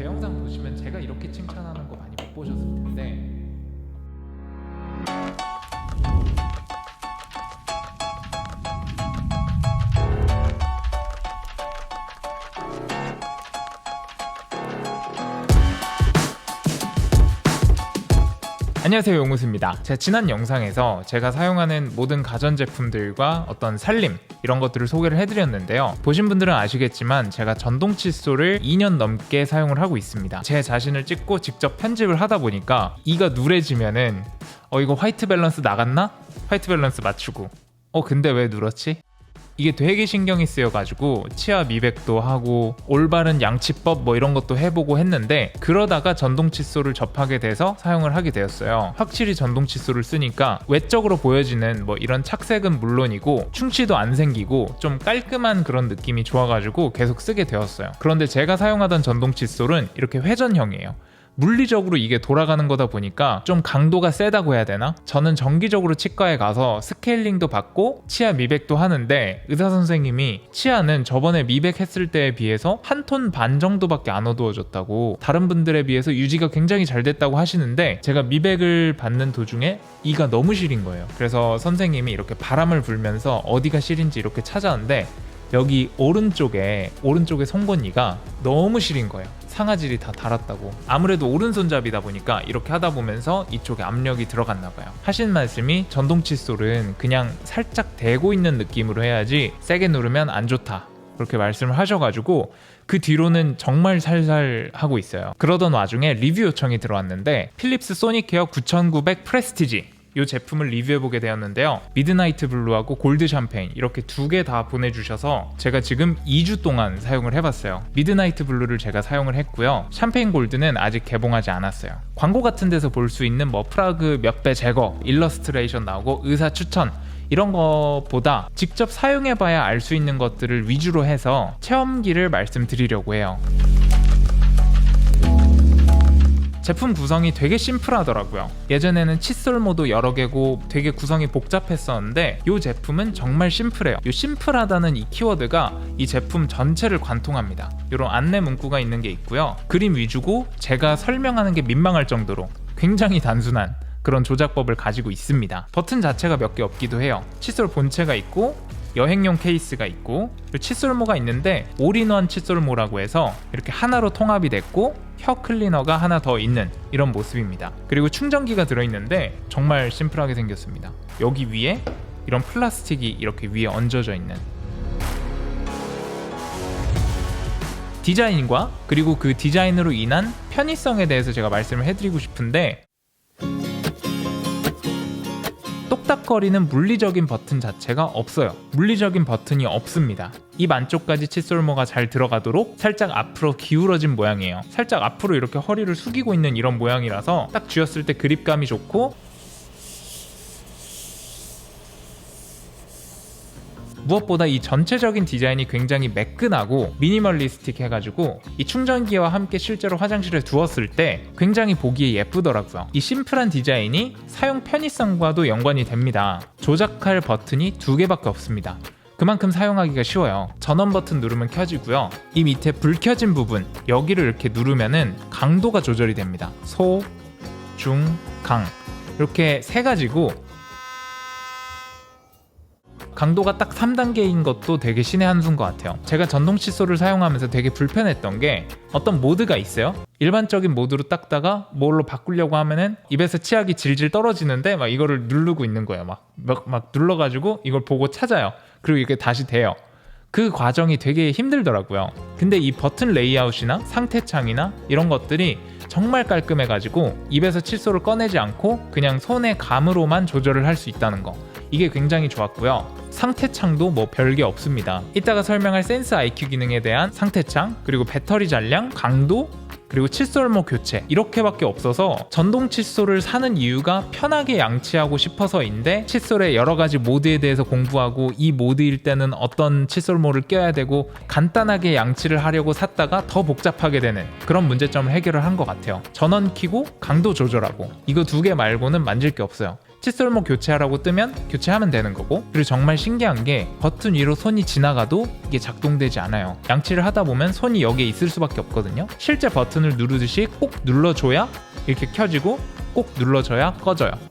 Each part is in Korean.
제 영상 보시면 제가 이렇게 칭찬하는 거 많이 못 보셨을 텐데 안녕하세요 용우수입니다 제가 지난 영상에서 제가 사용하는 모든 가전제품들과 어떤 살림 이런 것들을 소개를 해드렸는데요 보신 분들은 아시겠지만 제가 전동 칫솔을 2년 넘게 사용을 하고 있습니다 제 자신을 찍고 직접 편집을 하다 보니까 이가 누래지면은 어 이거 화이트 밸런스 나갔나? 화이트 밸런스 맞추고 어 근데 왜 누렇지? 이게 되게 신경이 쓰여가지고 치아 미백도 하고 올바른 양치법 뭐 이런 것도 해보고 했는데 그러다가 전동 칫솔을 접하게 돼서 사용을 하게 되었어요. 확실히 전동 칫솔을 쓰니까 외적으로 보여지는 뭐 이런 착색은 물론이고 충치도 안 생기고 좀 깔끔한 그런 느낌이 좋아가지고 계속 쓰게 되었어요. 그런데 제가 사용하던 전동 칫솔은 이렇게 회전형이에요. 물리적으로 이게 돌아가는 거다 보니까 좀 강도가 세다고 해야 되나? 저는 정기적으로 치과에 가서 스케일링도 받고 치아 미백도 하는데 의사 선생님이 치아는 저번에 미백했을 때에 비해서 한 톤 반 정도밖에 안 어두워졌다고 다른 분들에 비해서 유지가 굉장히 잘 됐다고 하시는데 제가 미백을 받는 도중에 이가 너무 시린 거예요. 그래서 선생님이 이렇게 바람을 불면서 어디가 시린지 이렇게 찾아왔는데 여기 오른쪽에 오른쪽에 송곳니가 너무 시린 거예요. 상아질이 다 달았다고. 아무래도 오른손잡이다 보니까 이렇게 하다 보면서 이쪽에 압력이 들어갔나 봐요. 하신 말씀이 전동 칫솔은 그냥 살짝 대고 있는 느낌으로 해야지 세게 누르면 안 좋다. 그렇게 말씀을 하셔가지고 그 뒤로는 정말 살살 하고 있어요. 그러던 와중에 리뷰 요청이 들어왔는데 필립스 소닉케어 9900 프레스티지 이 제품을 리뷰해보게 되었는데요. 미드나이트 블루하고 골드 샴페인 이렇게 두 개 다 보내주셔서 제가 지금 2주 동안 사용을 해봤어요. 미드나이트 블루를 제가 사용을 했고요. 샴페인 골드는 아직 개봉하지 않았어요. 광고 같은 데서 볼 수 있는 뭐 프라그 몇 배 제거, 일러스트레이션 나오고 의사 추천 이런 것보다 직접 사용해봐야 알 수 있는 것들을 위주로 해서 체험기를 말씀드리려고 해요. 제품 구성이 되게 심플하더라고요. 예전에는 칫솔모도 여러 개고 되게 구성이 복잡했었는데 이 제품은 정말 심플해요. 이 심플하다는 이 키워드가 이 제품 전체를 관통합니다. 이런 안내 문구가 있는 게 있고요. 그림 위주고 제가 설명하는 게 민망할 정도로 굉장히 단순한 그런 조작법을 가지고 있습니다. 버튼 자체가 몇 개 없기도 해요. 칫솔 본체가 있고 여행용 케이스가 있고 칫솔모가 있는데 올인원 칫솔모라고 해서 이렇게 하나로 통합이 됐고 혀 클리너가 하나 더 있는 이런 모습입니다. 그리고 충전기가 들어있는데 정말 심플하게 생겼습니다. 여기 위에 이런 플라스틱이 이렇게 위에 얹어져 있는 디자인과 그리고 그 디자인으로 인한 편의성에 대해서 제가 말씀을 해드리고 싶은데 똑딱거리는 물리적인 버튼 자체가 없어요. 물리적인 버튼이 없습니다. 입 안쪽까지 칫솔모가 잘 들어가도록 살짝 앞으로 기울어진 모양이에요. 살짝 앞으로 이렇게 허리를 숙이고 있는 이런 모양이라서 딱 쥐었을 때 그립감이 좋고 무엇보다 이 전체적인 디자인이 굉장히 매끈하고 미니멀리스틱 해가지고 이 충전기와 함께 실제로 화장실에 두었을 때 굉장히 보기에 예쁘더라고요. 이 심플한 디자인이 사용 편의성과도 연관이 됩니다. 조작할 버튼이 두 개밖에 없습니다. 그만큼 사용하기가 쉬워요. 전원 버튼 누르면 켜지고요. 이 밑에 불 켜진 부분 여기를 이렇게 누르면은 강도가 조절이 됩니다. 소, 중, 강 이렇게 세 가지고 강도가 딱 3단계인 것도 되게 신의 한 수인 것 같아요. 제가 전동 칫솔을 사용하면서 되게 불편했던 게 어떤 모드가 있어요. 일반적인 모드로 닦다가 뭘로 바꾸려고 하면은 입에서 치약이 질질 떨어지는데 막 이거를 누르고 있는 거예요. 막, 막, 막 눌러가지고 이걸 보고 찾아요. 그리고 이게 다시 돼요. 그 과정이 되게 힘들더라고요. 근데 이 버튼 레이아웃이나 상태 창이나 이런 것들이 정말 깔끔해가지고 입에서 칫솔을 꺼내지 않고 그냥 손의 감으로만 조절을 할 수 있다는 거. 이게 굉장히 좋았고요. 상태창도 뭐 별게 없습니다. 이따가 설명할 센스 IQ 기능에 대한 상태창, 그리고 배터리 잔량, 강도, 그리고 칫솔모 교체 이렇게밖에 없어서 전동 칫솔을 사는 이유가 편하게 양치하고 싶어서인데 칫솔의 여러 가지 모드에 대해서 공부하고 이 모드일 때는 어떤 칫솔모를 껴야 되고 간단하게 양치를 하려고 샀다가 더 복잡하게 되는 그런 문제점을 해결을 한 것 같아요. 전원 키고 강도 조절하고 이거 두 개 말고는 만질 게 없어요. 칫솔목 교체하라고 뜨면 교체하면 되는 거고. 그리고 정말 신기한 게 버튼 위로 손이 지나가도 이게 작동되지 않아요. 양치를 하다 보면 손이 여기에 있을 수밖에 없거든요. 실제 버튼을 누르듯이 꼭 눌러줘야 이렇게 켜지고 꼭 눌러줘야 꺼져요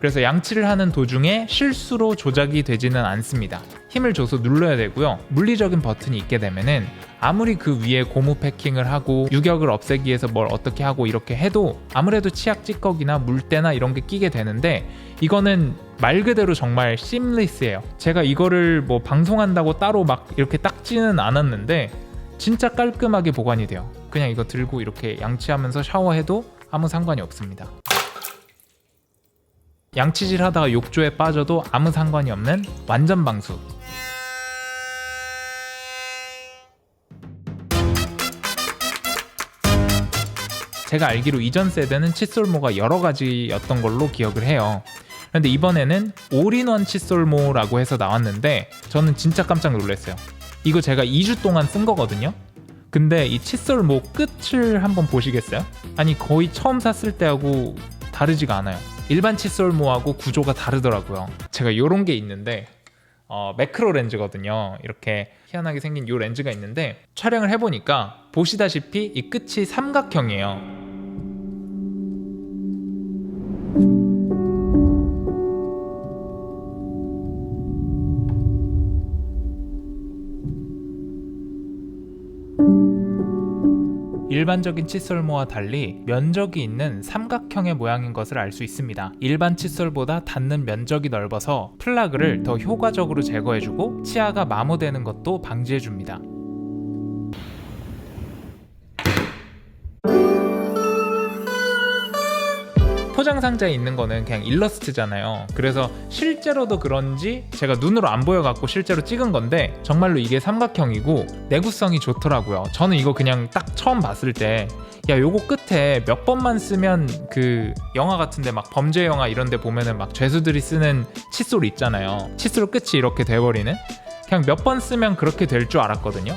그래서 양치를 하는 도중에 실수로 조작이 되지는 않습니다. 힘을 줘서 눌러야 되고요. 물리적인 버튼이 있게 되면은 아무리 그 위에 고무 패킹을 하고 유격을 없애기 위해서 뭘 어떻게 하고 이렇게 해도 아무래도 치약 찌꺼기나 물때나 이런 게 끼게 되는데 이거는 말 그대로 정말 심리스예요. 제가 이거를 뭐 방송한다고 따로 막 이렇게 닦지는 않았는데 진짜 깔끔하게 보관이 돼요. 그냥 이거 들고 이렇게 양치하면서 샤워해도 아무 상관이 없습니다. 양치질 하다가 욕조에 빠져도 아무 상관이 없는 완전 방수. 제가 알기로 이전 세대는 칫솔모가 여러 가지였던 걸로 기억을 해요. 그런데 이번에는 올인원 칫솔모라고 해서 나왔는데 저는 진짜 깜짝 놀랐어요. 이거 제가 2주 동안 쓴 거거든요. 근데 이 칫솔모 끝을 한번 보시겠어요? 아니 거의 처음 샀을 때하고 다르지가 않아요. 일반 칫솔모하고 구조가 다르더라고요. 제가 요런 게 있는데 어, 매크로 렌즈거든요. 이렇게 희한하게 생긴 요 렌즈가 있는데 촬영을 해보니까 보시다시피 이 끝이 삼각형이에요. 일반적인 칫솔모와 달리 면적이 있는 삼각형의 모양인 것을 알 수 있습니다. 일반 칫솔보다 닿는 면적이 넓어서 플라그를 더 효과적으로 제거해주고 치아가 마모되는 것도 방지해줍니다. 포장 상자에 있는 거는 그냥 일러스트잖아요. 그래서 실제로도 그런지 제가 눈으로 안 보여 갖고 실제로 찍은 건데 정말로 이게 삼각형이고 내구성이 좋더라고요. 저는 이거 그냥 딱 처음 봤을 때 야, 요거 끝에 몇 번만 쓰면 그 영화 같은데 막 범죄 영화 이런 데 보면은 막 죄수들이 쓰는 칫솔 있잖아요. 칫솔 끝이 이렇게 돼 버리는 그냥 몇 번 쓰면 그렇게 될 줄 알았거든요.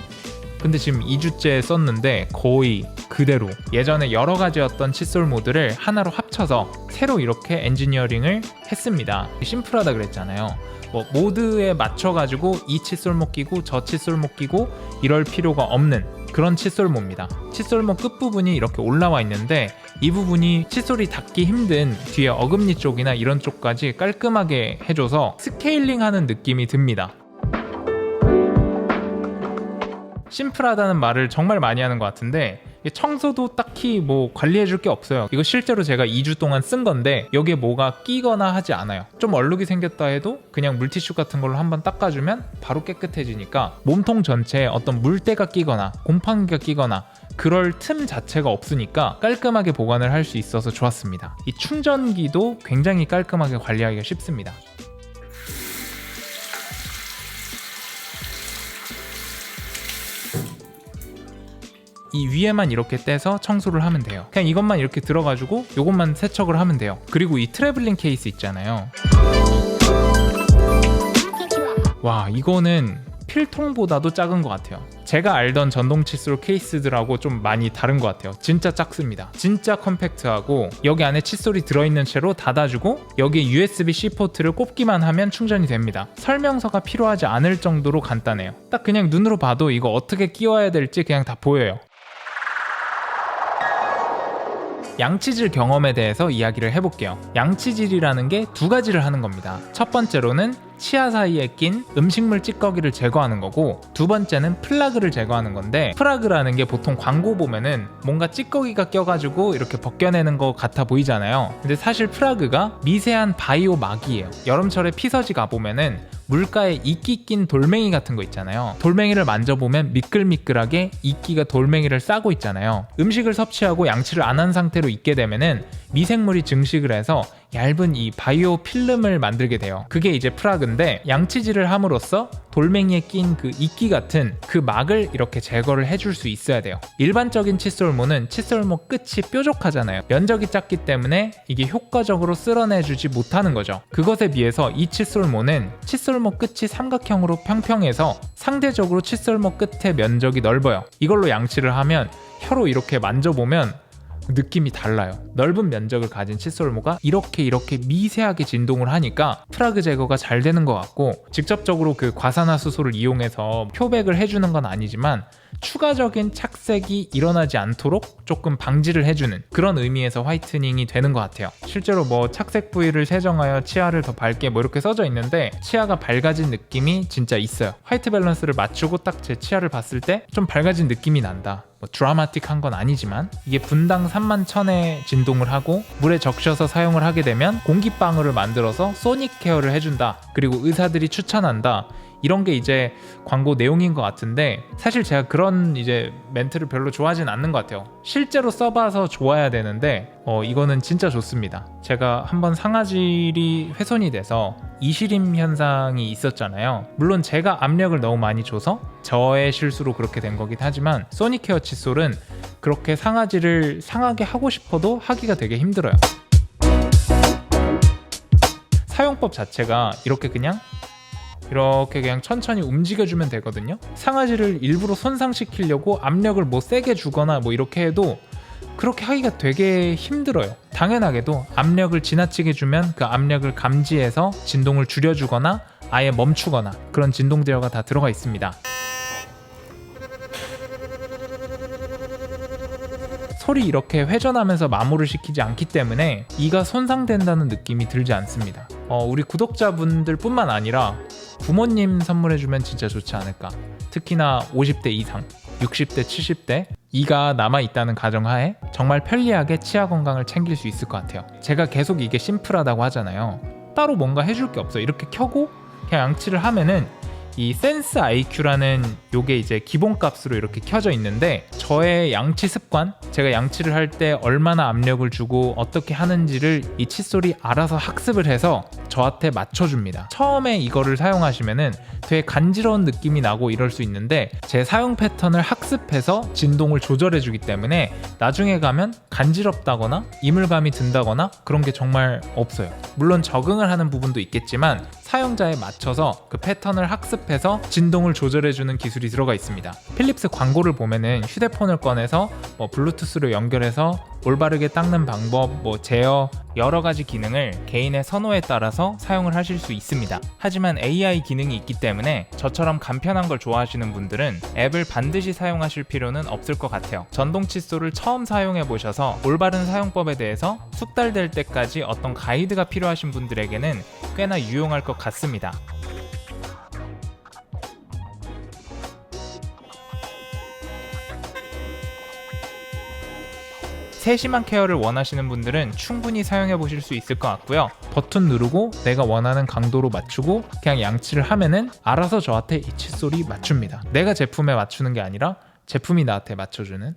근데 지금 2주째 썼는데 거의 그대로 예전에 여러 가지였던 칫솔 모드를 하나로 합쳐서 새로 이렇게 엔지니어링을 했습니다. 심플하다 그랬잖아요. 뭐 모드에 맞춰가지고 이 칫솔목 끼고 저 칫솔목 끼고 이럴 필요가 없는 그런 칫솔모입니다. 칫솔모 끝부분이 이렇게 올라와 있는데 이 부분이 칫솔이 닿기 힘든 뒤에 어금니 쪽이나 이런 쪽까지 깔끔하게 해줘서 스케일링 하는 느낌이 듭니다. 심플하다는 말을 정말 많이 하는 것 같은데 청소도 딱히 뭐 관리해 줄 게 없어요. 이거 실제로 제가 2주 동안 쓴 건데 여기에 뭐가 끼거나 하지 않아요. 좀 얼룩이 생겼다 해도 그냥 물티슈 같은 걸로 한번 닦아주면 바로 깨끗해지니까 몸통 전체에 어떤 물때가 끼거나 곰팡이가 끼거나 그럴 틈 자체가 없으니까 깔끔하게 보관을 할 수 있어서 좋았습니다. 이 충전기도 굉장히 깔끔하게 관리하기가 쉽습니다. 이 위에만 이렇게 떼서 청소를 하면 돼요. 그냥 이것만 이렇게 들어가지고 이것만 세척을 하면 돼요. 그리고 이 트래블링 케이스 있잖아요. 와 이거는 필통보다도 작은 것 같아요. 제가 알던 전동 칫솔 케이스들하고 좀 많이 다른 것 같아요. 진짜 작습니다. 진짜 컴팩트하고 여기 안에 칫솔이 들어있는 채로 닫아주고 여기에 USB-C 포트를 꼽기만 하면 충전이 됩니다. 설명서가 필요하지 않을 정도로 간단해요. 딱 그냥 눈으로 봐도 이거 어떻게 끼워야 될지 그냥 다 보여요. 양치질 경험에 대해서 이야기를 해볼게요. 양치질이라는 게 두 가지를 하는 겁니다. 첫 번째로는 치아 사이에 낀 음식물 찌꺼기를 제거하는 거고 두 번째는 플라그를 제거하는 건데 플라그라는 게 보통 광고 보면은 뭔가 찌꺼기가 껴가지고 이렇게 벗겨내는 것 같아 보이잖아요. 근데 사실 플라그가 미세한 바이오 막이에요. 여름철에 피서지 가보면은 물가에 이끼 낀 돌멩이 같은 거 있잖아요. 돌멩이를 만져보면 미끌미끌하게 이끼가 돌멩이를 싸고 있잖아요. 음식을 섭취하고 양치를 안 한 상태로 있게 되면은 미생물이 증식을 해서 얇은 이 바이오 필름을 만들게 돼요. 그게 이제 프라그인데 양치질을 함으로써 돌멩이에 낀 그 이끼 같은 그 막을 이렇게 제거를 해줄 수 있어야 돼요. 일반적인 칫솔모는 칫솔모 끝이 뾰족하잖아요. 면적이 작기 때문에 이게 효과적으로 쓸어내주지 못하는 거죠. 그것에 비해서 이 칫솔모는 칫솔모 끝이 삼각형으로 평평해서 상대적으로 칫솔모 끝의 면적이 넓어요. 이걸로 양치를 하면 혀로 이렇게 만져보면 느낌이 달라요. 넓은 면적을 가진 칫솔모가 이렇게 이렇게 미세하게 진동을 하니까 프라그 제거가 잘 되는 것 같고 직접적으로 그 과산화수소를 이용해서 표백을 해주는 건 아니지만 추가적인 착색이 일어나지 않도록 조금 방지를 해주는 그런 의미에서 화이트닝이 되는 것 같아요. 실제로 뭐 착색 부위를 세정하여 치아를 더 밝게 뭐 이렇게 써져 있는데 치아가 밝아진 느낌이 진짜 있어요. 화이트 밸런스를 맞추고 딱 제 치아를 봤을 때 좀 밝아진 느낌이 난다. 뭐 드라마틱한 건 아니지만 이게 분당 3만 천의 진동을 하고 물에 적셔서 사용을 하게 되면 공기방울을 만들어서 소닉 케어를 해준다. 그리고 의사들이 추천한다. 이런 게 이제 광고 내용인 것 같은데 사실 제가 그런 이제 멘트를 별로 좋아하진 않는 것 같아요. 실제로 써봐서 좋아야 되는데 어 이거는 진짜 좋습니다. 제가 한번 상아질이 훼손이 돼서 이시림 현상이 있었잖아요. 물론 제가 압력을 너무 많이 줘서 저의 실수로 그렇게 된 거긴 하지만 소니케어 칫솔은 그렇게 상아질을 상하게 하고 싶어도 하기가 되게 힘들어요. 사용법 자체가 이렇게 그냥 이렇게 그냥 천천히 움직여주면 되거든요. 상아지를 일부러 손상시키려고 압력을 뭐 세게 주거나 뭐 이렇게 해도 그렇게 하기가 되게 힘들어요. 당연하게도 압력을 지나치게 주면 그 압력을 감지해서 진동을 줄여주거나 아예 멈추거나 그런 진동 제어가 다 들어가 있습니다. 소리 이렇게 회전하면서 마모를 시키지 않기 때문에 이가 손상된다는 느낌이 들지 않습니다. 어, 우리 구독자분들 뿐만 아니라 부모님 선물해주면 진짜 좋지 않을까. 특히나 50대 이상, 60대, 70대 이가 남아 있다는 가정하에 정말 편리하게 치아 건강을 챙길 수 있을 것 같아요. 제가 계속 이게 심플하다고 하잖아요. 따로 뭔가 해줄 게 없어. 이렇게 켜고 그냥 양치를 하면은 이 센스 IQ라는 요게 이제 기본값으로 이렇게 켜져 있는데 저의 양치 습관 제가 양치를 할 때 얼마나 압력을 주고 어떻게 하는지를 이 칫솔이 알아서 학습을 해서 저한테 맞춰줍니다 처음에 이거를 사용하시면은 되게 간지러운 느낌이 나고 이럴 수 있는데 제 사용 패턴을 학습해서 진동을 조절해 주기 때문에 나중에 가면 간지럽다거나 이물감이 든다거나 그런 게 정말 없어요 물론 적응을 하는 부분도 있겠지만 사용자에 맞춰서 그 패턴을 학습해서 진동을 조절해주는 기술이 들어가 있습니다. 필립스 광고를 보면은 휴대폰을 꺼내서 뭐 블루투스로 연결해서 올바르게 닦는 방법, 뭐 제어, 여러 가지 기능을 개인의 선호에 따라서 사용을 하실 수 있습니다. 하지만 AI 기능이 있기 때문에 저처럼 간편한 걸 좋아하시는 분들은 앱을 반드시 사용하실 필요는 없을 것 같아요. 전동 칫솔을 처음 사용해 보셔서 올바른 사용법에 대해서 숙달될 때까지 어떤 가이드가 필요하신 분들에게는 꽤나 유용할 것 같습니다. 세심한 케어를 원하시는 분들은 충분히 사용해 보실 수 있을 것 같고요. 버튼 누르고 내가 원하는 강도로 맞추고 그냥 양치를 하면은 알아서 저한테 이 칫솔이 맞춥니다. 내가 제품에 맞추는 게 아니라 제품이 나한테 맞춰주는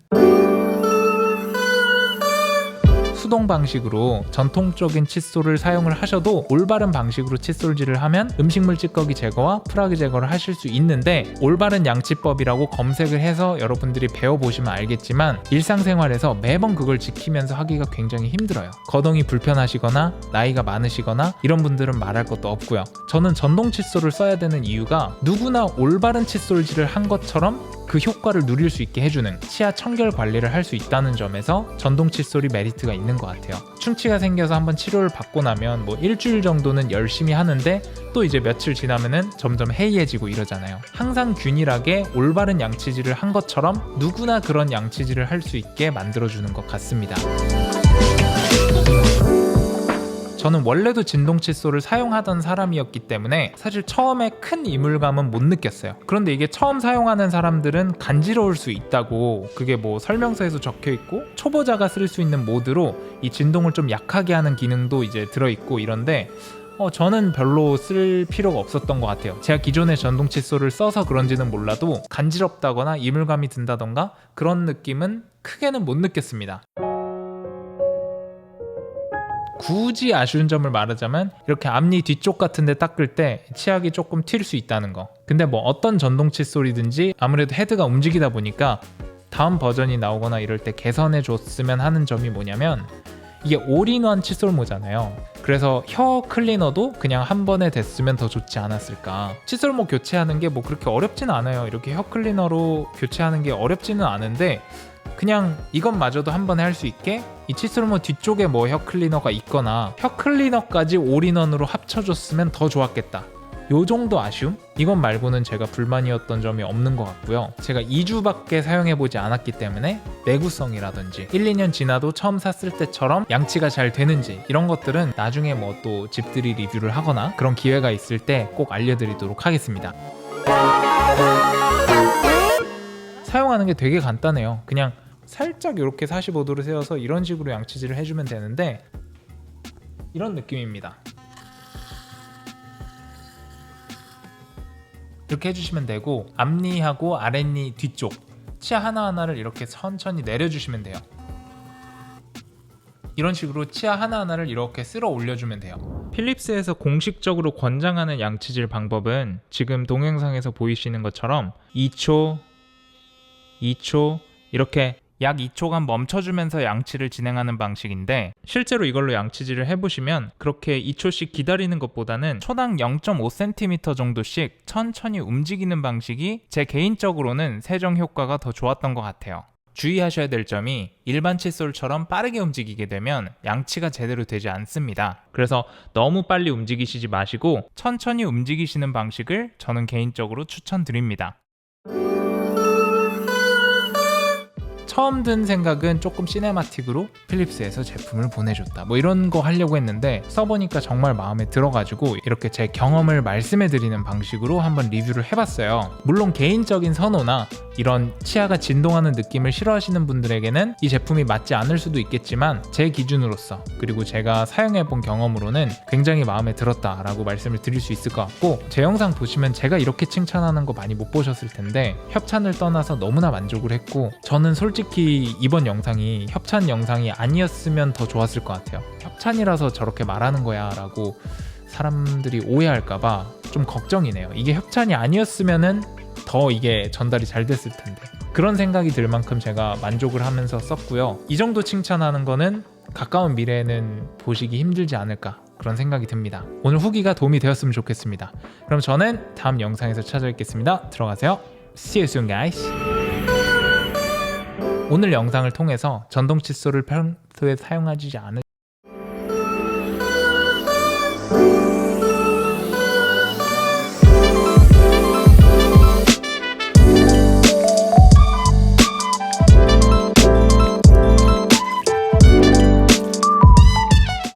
수동 방식으로 전통적인 칫솔을 사용을 하셔도 올바른 방식으로 칫솔질을 하면 음식물 찌꺼기 제거와 프라그 제거를 하실 수 있는데 올바른 양치법이라고 검색을 해서 여러분들이 배워보시면 알겠지만 일상생활에서 매번 그걸 지키면서 하기가 굉장히 힘들어요. 거동이 불편하시거나 나이가 많으시거나 이런 분들은 말할 것도 없고요. 저는 전동 칫솔을 써야 되는 이유가 누구나 올바른 칫솔질을 한 것처럼 그 효과를 누릴 수 있게 해주는 치아 청결 관리를 할 수 있다는 점에서 전동 칫솔이 메리트가 있는 것 같아요. 충치가 생겨서 한번 치료를 받고 나면 뭐 일주일 정도는 열심히 하는데 또 이제 며칠 지나면은 점점 해이해지고 이러잖아요. 항상 균일하게 올바른 양치질을 한 것처럼 누구나 그런 양치질을 할 수 있게 만들어주는 것 같습니다. 저는 원래도 진동 칫솔을 사용하던 사람이었기 때문에 사실 처음에 큰 이물감은 못 느꼈어요. 그런데 이게 처음 사용하는 사람들은 간지러울 수 있다고 그게 뭐 설명서에서 적혀 있고 초보자가 쓸 수 있는 모드로 이 진동을 좀 약하게 하는 기능도 이제 들어 있고 이런데 어, 저는 별로 쓸 필요가 없었던 것 같아요. 제가 기존의 전동 칫솔을 써서 그런지는 몰라도 간지럽다거나 이물감이 든다던가 그런 느낌은 크게는 못 느꼈습니다. 굳이 아쉬운 점을 말하자면 이렇게 앞니 뒤쪽 같은 데 닦을 때 치약이 조금 튈 수 있다는 거. 근데 뭐 어떤 전동 칫솔이든지 아무래도 헤드가 움직이다 보니까 다음 버전이 나오거나 이럴 때 개선해 줬으면 하는 점이 뭐냐면 이게 올인원 칫솔 모잖아요. 그래서 혀 클리너도 그냥 한 번에 됐으면 더 좋지 않았을까. 칫솔모 교체하는 게 뭐 그렇게 어렵진 않아요. 이렇게 혀 클리너로 교체하는 게 어렵지는 않은데 그냥 이것마저도 한 번에 할 수 있게 이 칫솔모 뒤쪽에 뭐 혀 클리너가 있거나 혀 클리너까지 올인원으로 합쳐줬으면 더 좋았겠다. 요 정도 아쉬움? 이건 말고는 제가 불만이었던 점이 없는 것 같고요. 제가 2주밖에 사용해보지 않았기 때문에 내구성이라든지 1, 2년 지나도 처음 샀을 때처럼 양치가 잘 되는지 이런 것들은 나중에 뭐 또 집들이 리뷰를 하거나 그런 기회가 있을 때 꼭 알려드리도록 하겠습니다. 사용하는 게 되게 간단해요. 그냥 살짝 이렇게 45도로 세워서 이런 식으로 양치질을 해주면 되는데 이런 느낌입니다. 이렇게 해주시면 되고 앞니하고 아랫니 뒤쪽 치아 하나하나를 이렇게 천천히 내려주시면 돼요. 이런 식으로 치아 하나하나를 이렇게 쓸어 올려주면 돼요. 필립스에서 공식적으로 권장하는 양치질 방법은 지금 동영상에서 보이시는 것처럼 2초, 2초 이렇게 약 2초간 멈춰주면서 양치를 진행하는 방식인데 실제로 이걸로 양치질을 해보시면 그렇게 2초씩 기다리는 것보다는 초당 0.5cm 정도씩 천천히 움직이는 방식이 제 개인적으로는 세정 효과가 더 좋았던 것 같아요. 주의하셔야 될 점이 일반 칫솔처럼 빠르게 움직이게 되면 양치가 제대로 되지 않습니다. 그래서 너무 빨리 움직이시지 마시고 천천히 움직이시는 방식을 저는 개인적으로 추천드립니다. 처음 든 생각은 조금 시네마틱으로 필립스에서 제품을 보내줬다. 뭐 이런 거 하려고 했는데 써보니까 정말 마음에 들어가지고 이렇게 제 경험을 말씀해드리는 방식으로 한번 리뷰를 해봤어요. 물론 개인적인 선호나 이런 치아가 진동하는 느낌을 싫어하시는 분들에게는 이 제품이 맞지 않을 수도 있겠지만 제 기준으로서 그리고 제가 사용해본 경험으로는 굉장히 마음에 들었다라고 말씀을 드릴 수 있을 것 같고 제 영상 보시면 제가 이렇게 칭찬하는 거 많이 못 보셨을 텐데 협찬을 떠나서 너무나 만족을 했고 저는 솔직히 이번 영상이 협찬 영상이 아니었으면 더 좋았을 것 같아요. 협찬이라서 저렇게 말하는 거야 라고 사람들이 오해할까봐 좀 걱정이네요. 이게 협찬이 아니었으면은 더 이게 전달이 잘 됐을 텐데 그런 생각이 들 만큼 제가 만족을 하면서 썼고요. 이 정도 칭찬하는 거는 가까운 미래에는 보시기 힘들지 않을까 그런 생각이 듭니다. 오늘 후기가 도움이 되었으면 좋겠습니다. 그럼 저는 다음 영상에서 찾아뵙겠습니다. 들어가세요. See you soon, guys. 오늘 영상을 통해서 전동 칫솔을 평소에 사용하지 않으